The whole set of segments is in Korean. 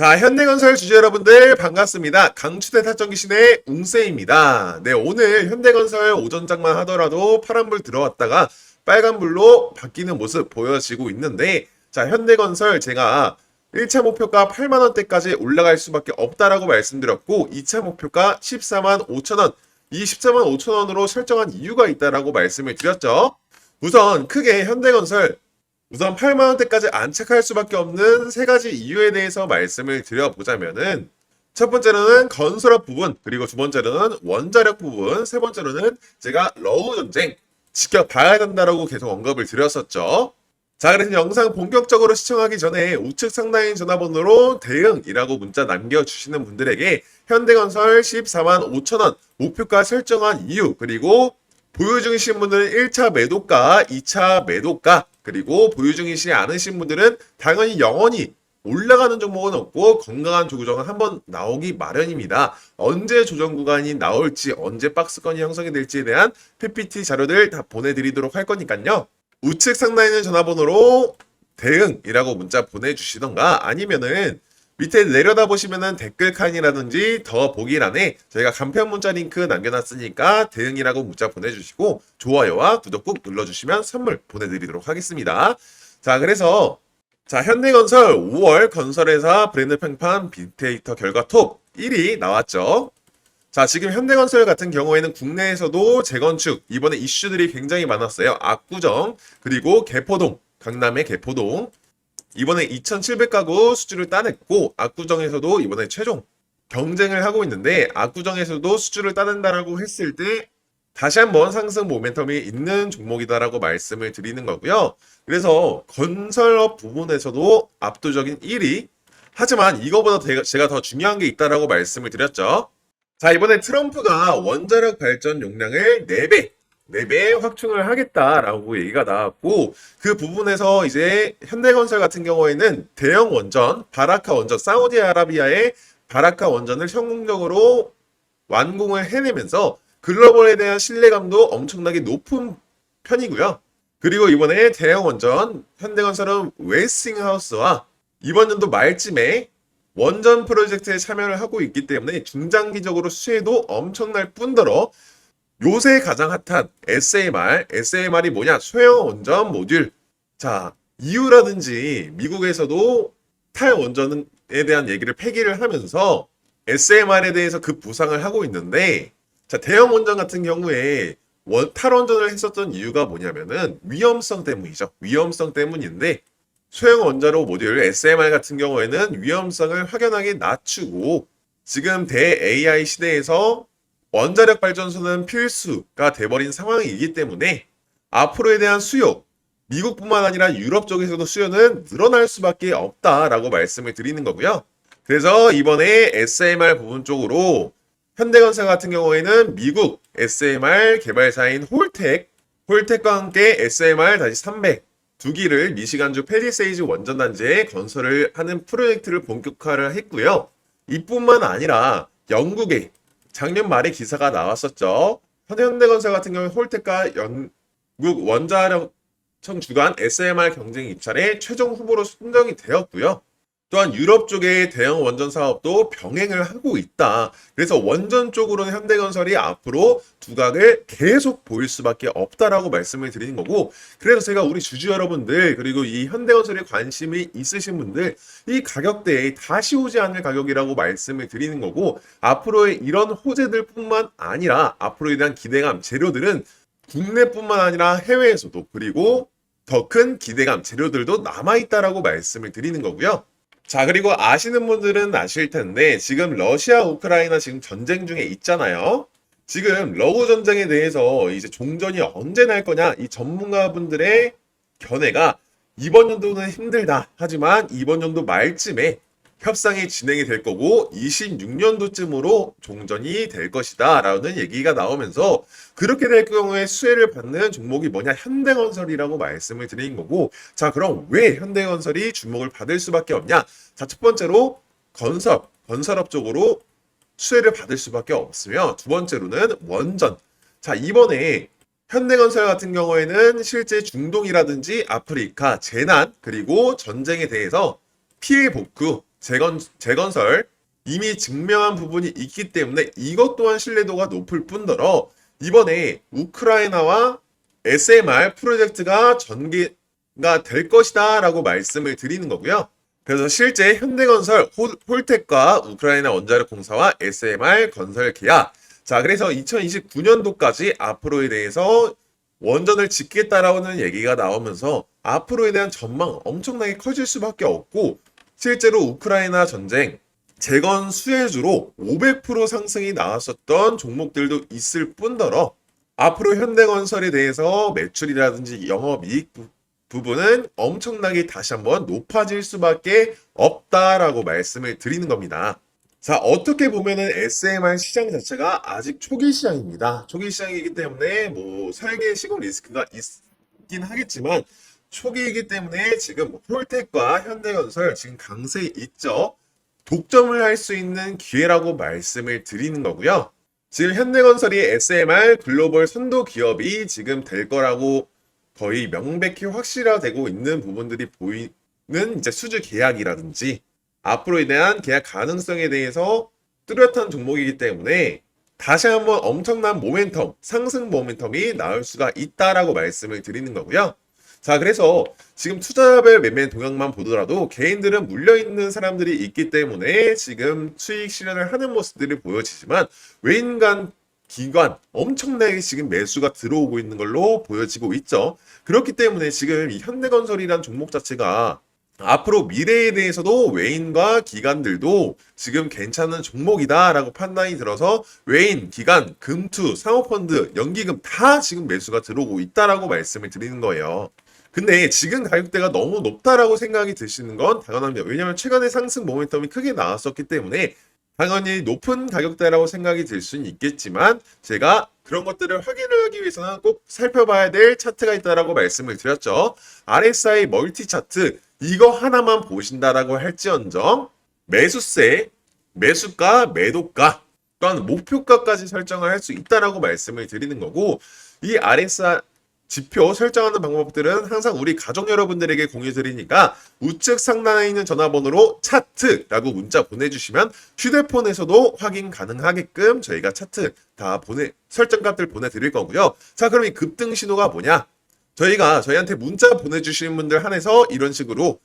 자, 현대건설 주주 여러분들 반갑습니다. 강추대 타점기신의 웅세입니다. 네, 오늘 현대건설 오전장만 하더라도 파란불 들어왔다가 빨간불로 바뀌는 모습 보여지고 있는데, 자, 현대건설 제가 1차 목표가 8만원대까지 올라갈 수밖에 없다라고 말씀드렸고, 2차 목표가 14만 5천원, 이 14만 5천원으로 설정한 이유가 있다라고 말씀을 드렸죠. 우선 크게 현대건설 우선 8만원대까지 안착할 수밖에 없는 세 가지 이유에 대해서 말씀을 드려보자면은 첫 번째로는 건설업 부분, 그리고 두 번째로는 원자력 부분, 세 번째로는 제가 러우 전쟁 지켜봐야 된다라고 계속 언급을 드렸었죠. 자, 그래서 영상 본격적으로 시청하기 전에 우측 상단의 전화번호로 대응이라고 문자 남겨주시는 분들에게 현대건설 14만 5천원 목표가 설정한 이유, 그리고 보유 중이신 분들은 1차 매도가, 2차 매도가, 그리고 보유 중이시지 않으신 분들은 당연히 영원히 올라가는 종목은 없고 건강한 조정은 한번 나오기 마련입니다. 언제 조정 구간이 나올지, 언제 박스권이 형성이 될지에 대한 PPT 자료들 다 보내드리도록 할 거니까요. 우측 상단에 있는 전화번호로 대응이라고 문자 보내주시던가 아니면은 밑에 내려다 보시면은 댓글 칸이라든지 더 보기란에 저희가 간편 문자 링크 남겨놨으니까 대응이라고 문자 보내주시고 좋아요와 구독 꾹 눌러주시면 선물 보내드리도록 하겠습니다. 자 그래서 자 현대건설 5월 건설회사 브랜드 평판 빅데이터 결과 톱 1위 나왔죠. 자 지금 현대건설 같은 경우에는 국내에서도 재건축 이번에 이슈들이 굉장히 많았어요. 압구정 그리고 개포동 강남의 개포동 이번에 2,700가구 수주를 따냈고 압구정에서도 이번에 최종 경쟁을 하고 있는데 압구정에서도 수주를 따낸다라고 했을 때 다시 한번 상승 모멘텀이 있는 종목이다라고 말씀을 드리는 거고요. 그래서 건설업 부분에서도 압도적인 1위. 하지만 이거보다 제가- 더 중요한 게 있다라고 말씀을 드렸죠. 자, 이번에 트럼프가 원자력 발전 용량을 4배, 4배 확충을 하겠다라고 얘기가 나왔고, 그 부분에서 이제 현대건설 같은 경우에는 대형 원전, 바라카 원전, 사우디아라비아의 바라카 원전을 성공적으로 완공을 해내면서 글로벌에 대한 신뢰감도 엄청나게 높은 편이고요. 그리고 이번에 대형 원전, 현대건설은 웨스팅하우스와 이번 연도 말쯤에 원전 프로젝트에 참여를 하고 있기 때문에 중장기적으로 수혜도 엄청날 뿐더러 요새 가장 핫한 SMR, SMR이 뭐냐? 소형 원전 모듈. 자, EU라든지 미국에서도 탈원전에 대한 얘기를 폐기를 하면서 SMR에 대해서 그 부상을 하고 있는데, 자, 대형 원전 같은 경우에 원, 탈원전을 했었던 이유가 뭐냐면은 위험성 때문이죠. 위험성 때문인데, 소형 원자로 모듈 SMR 같은 경우에는 위험성을 확연하게 낮추고 지금 대 AI 시대에서 원자력 발전소는 필수가 돼버린 상황이기 때문에 앞으로에 대한 수요, 미국뿐만 아니라 유럽 쪽에서도 수요는 늘어날 수밖에 없다라고 말씀을 드리는 거고요. 그래서 이번에 SMR 부분 쪽으로 현대건설 같은 경우에는 미국 SMR 개발사인 홀텍, 홀텍과 함께 SMR 다시 300, 두 기를 미시간주 펠리세이즈 원전단지에 건설을 하는 프로젝트를 본격화를 했고요. 이뿐만 아니라 영국에 작년 말에 기사가 나왔었죠. 현대건설 같은 경우 홀텍과 영국 원자력 청 주간 SMR 경쟁 입찰에 최종 후보로 선정이 되었고요. 또한 유럽 쪽의 대형 원전 사업도 병행을 하고 있다. 그래서 원전 쪽으로는 현대건설이 앞으로 두각을 계속 보일 수밖에 없다라고 말씀을 드리는 거고, 그래서 제가 우리 주주 여러분들 그리고 이 현대건설에 관심이 있으신 분들 이 가격대에 다시 오지 않을 가격이라고 말씀을 드리는 거고, 앞으로의 이런 호재들뿐만 아니라 앞으로에 대한 기대감 재료들은 국내뿐만 아니라 해외에서도 그리고 더 큰 기대감 재료들도 남아 있다라고 말씀을 드리는 거고요. 자, 그리고 아시는 분들은 아실 텐데, 지금 러시아, 우크라이나 지금 전쟁 중에 있잖아요. 지금 러우 전쟁에 대해서 이제 종전이 언제 날 거냐, 이 전문가분들의 견해가 이번 연도는 힘들다. 하지만 이번 연도 말쯤에 협상이 진행이 될 거고 26년도쯤으로 종전이 될 것이다 라는 얘기가 나오면서 그렇게 될 경우에 수혜를 받는 종목이 뭐냐? 현대건설이라고 말씀을 드린 거고 자 그럼 왜 현대건설이 주목을 받을 수밖에 없냐? 자 첫 번째로 건설 건설업 쪽으로 수혜를 받을 수밖에 없으며 두 번째로는 원전. 자 이번에 현대건설 같은 경우에는 실제 중동이라든지 아프리카 재난 그리고 전쟁에 대해서 피해 복구 재건, 재건설 이미 증명한 부분이 있기 때문에 이것 또한 신뢰도가 높을 뿐더러 이번에 우크라이나와 SMR 프로젝트가 전개가 될 것이다 라고 말씀을 드리는 거고요. 그래서 실제 현대건설, 홀- 홀텍과 우크라이나 원자력 공사와 SMR 건설 계약. 자, 그래서 2029년도까지 앞으로에 대해서 원전을 짓겠다라는 얘기가 나오면서 앞으로에 대한 전망 엄청나게 커질 수밖에 없고 실제로 우크라이나 전쟁 재건 수혜주로 500% 상승이 나왔었던 종목들도 있을 뿐더러 앞으로 현대건설에 대해서 매출이라든지 영업이익 부- 부분은 엄청나게 다시 한번 높아질 수밖에 없다라고 말씀을 드리는 겁니다. 자, 어떻게 보면은 SMR 시장 자체가 아직 초기 시장입니다. 초기 시장이기 때문에 뭐 설계 시공 리스크가 있긴 하겠지만 초기이기 때문에 지금 홀텍과 현대건설 지금 강세에 있죠. 독점을 할 수 있는 기회라고 말씀을 드리는 거고요. 지금 현대건설이 SMR 글로벌 선도 기업이 지금 될 거라고 거의 명백히 확실화되고 있는 부분들이 보이는 이제 수주 계약이라든지 앞으로에 대한 계약 가능성에 대해서 뚜렷한 종목이기 때문에 다시 한번 엄청난 모멘텀, 상승 모멘텀이 나올 수가 있다라고 말씀을 드리는 거고요. 자, 그래서 지금 투자별 매매 동향만 보더라도 개인들은 물려있는 사람들이 있기 때문에 지금 수익 실현을 하는 모습들이 보여지지만 외인간 기관 엄청나게 지금 매수가 들어오고 있는 걸로 보여지고 있죠. 그렇기 때문에 지금 이 현대건설이란 종목 자체가 앞으로 미래에 대해서도 외인과 기관들도 지금 괜찮은 종목이다라고 판단이 들어서 외인, 기관, 금투, 사모펀드, 연기금 다 지금 매수가 들어오고 있다라고 말씀을 드리는 거예요. 근데 지금 가격대가 너무 높다라고 생각이 드시는 건 당연합니다. 왜냐하면 최근에 상승 모멘텀이 크게 나왔었기 때문에 당연히 높은 가격대라고 생각이 들 수는 있겠지만 제가 그런 것들을 확인을 하기 위해서는 꼭 살펴봐야 될 차트가 있다라고 말씀을 드렸죠. RSI 멀티 차트 이거 하나만 보신다라고 할지언정 매수세, 매수가, 매도가 또한 목표가까지 설정을 할 수 있다라고 말씀을 드리는 거고 이 RSI 지표 설정하는 방법들은 항상 우리 가족 여러분들에게 공유 드리니까 우측 상단에 있는 전화번호로 차트라고 문자 보내주시면 휴대폰에서도 확인 가능하게끔 저희가 차트 다 보내 설정값들 보내드릴 거고요. 자 그럼 이 급등 신호가 뭐냐? 저희가 저희한테 문자 보내주시는 분들 한해서 이런 식으로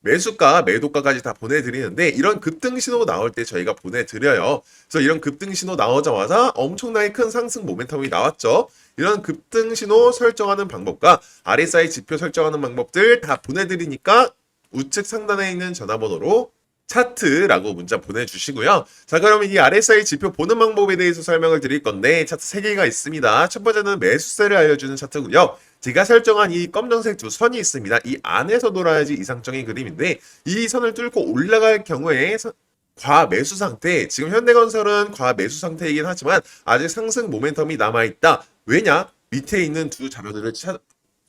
매수가, 매도가까지 다 보내드리는데 이런 급등 신호 나올 때 저희가 보내드려요. 그래서 이런 급등 신호 나오자마자 엄청나게 큰 상승 모멘텀이 나왔죠. 이런 급등 신호 설정하는 방법과 RSI 지표 설정하는 방법들 다 보내드리니까 우측 상단에 있는 전화번호로 차트라고 문자 보내주시고요. 자, 그러면 이 RSI 지표 보는 방법에 대해서 설명을 드릴 건데 차트 3개가 있습니다. 첫 번째는 매수세를 알려주는 차트고요. 제가 설정한 이 검정색 두 선이 있습니다. 이 안에서 돌아야지 이상적인 그림인데 이 선을 뚫고 올라갈 경우에 서- 과매수 상태, 지금 현대건설은 과매수 상태이긴 하지만 아직 상승 모멘텀이 남아있다. 왜냐? 밑에 있는 두 자료들을 차-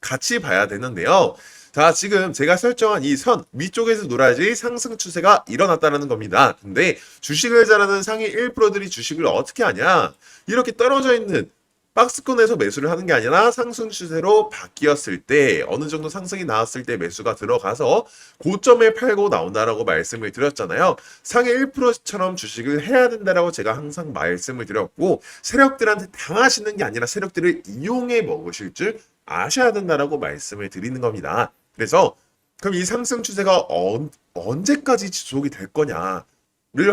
같이 봐야 되는데요. 자, 지금 제가 설정한 이 선 위쪽에서 놀아야지 상승 추세가 일어났다는 겁니다. 근데 주식을 잘하는 상위 1%들이 주식을 어떻게 하냐? 이렇게 떨어져 있는 박스권에서 매수를 하는 게 아니라 상승 추세로 바뀌었을 때 어느 정도 상승이 나왔을 때 매수가 들어가서 고점에 팔고 나온다라고 말씀을 드렸잖아요. 상위 1%처럼 주식을 해야 된다라고 제가 항상 말씀을 드렸고 세력들한테 당하시는 게 아니라 세력들을 이용해 먹으실 줄 아셔야 된다라고 말씀을 드리는 겁니다. 그래서 그럼 이 상승 추세가 언, 언제까지 지속이 될 거냐를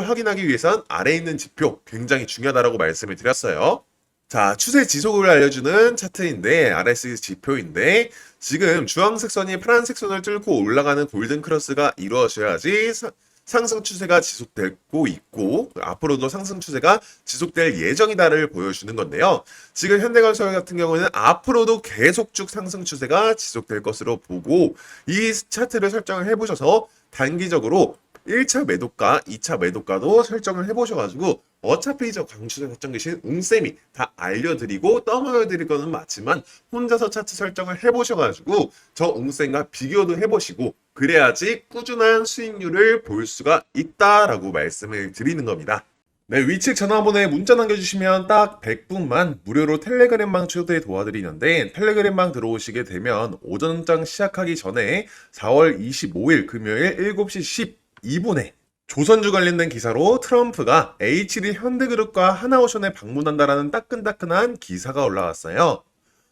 확인하기 위해선 아래에 있는 지표 굉장히 중요하다라고 말씀을 드렸어요. 자, 추세 지속을 알려주는 차트인데, RSI 지표인데, 지금 주황색 선이 파란색 선을 뚫고 올라가는 골든 크로스가 이루어져야지 사- 상승 추세가 지속되고 있고, 앞으로도 상승 추세가 지속될 예정이다를 보여주는 건데요. 지금 현대건설 같은 경우는 앞으로도 계속 쭉 상승 추세가 지속될 것으로 보고, 이 차트를 설정을 해보셔서 단기적으로 1차 매도가, 2차 매도가도 설정을 해보셔가지고 어차피 저 강추세 설정 계신 웅쌤이 다 알려드리고 떠먹여드릴 거는 맞지만 혼자서 차트 설정을 해보셔가지고 저 웅쌤과 비교도 해보시고 그래야지 꾸준한 수익률을 볼 수가 있다라고 말씀을 드리는 겁니다. 네, 위측 전화번호에 문자 남겨주시면 딱 100분만 무료로 텔레그램방 초대 도와드리는데 텔레그램방 들어오시게 되면 오전장 시작하기 전에 4월 25일 금요일 7시 12분에 조선주 관련된 기사로 트럼프가 H.D. 현대그룹과 하나오션에 방문한다라는 따끈따끈한 기사가 올라왔어요.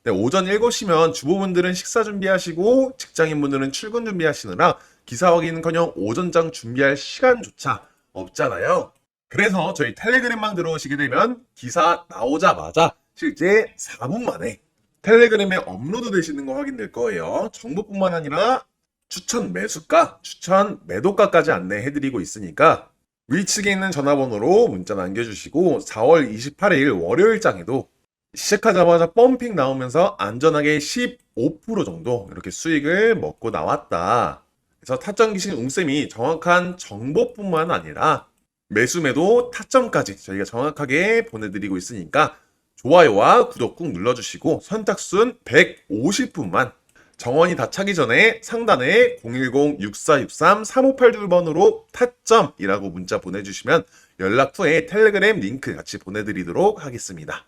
네, 오전 7시면 주부분들은 식사 준비하시고 직장인분들은 출근 준비하시느라 기사 확인은커녕 오전장 준비할 시간조차 없잖아요. 그래서 저희 텔레그램망 들어오시게 되면 기사 나오자마자 실제 4분 만에 텔레그램에 업로드 되시는 거 확인될 거예요. 정보뿐만 아니라 추천 매수가, 추천 매도가까지 안내해드리고 있으니까 위측에 있는 전화번호로 문자 남겨주시고 4월 28일 월요일장에도 시작하자마자 펌핑 나오면서 안전하게 15% 정도 이렇게 수익을 먹고 나왔다. 그래서 타점 기신 웅쌤이 정확한 정보뿐만 아니라 매수매도 타점까지 저희가 정확하게 보내드리고 있으니까 좋아요와 구독 꾹 눌러주시고 선착순 150분만 정원이 다 차기 전에 상단에 010-6463-3582번으로 타점이라고 문자 보내주시면 연락 후에 텔레그램 링크 같이 보내드리도록 하겠습니다.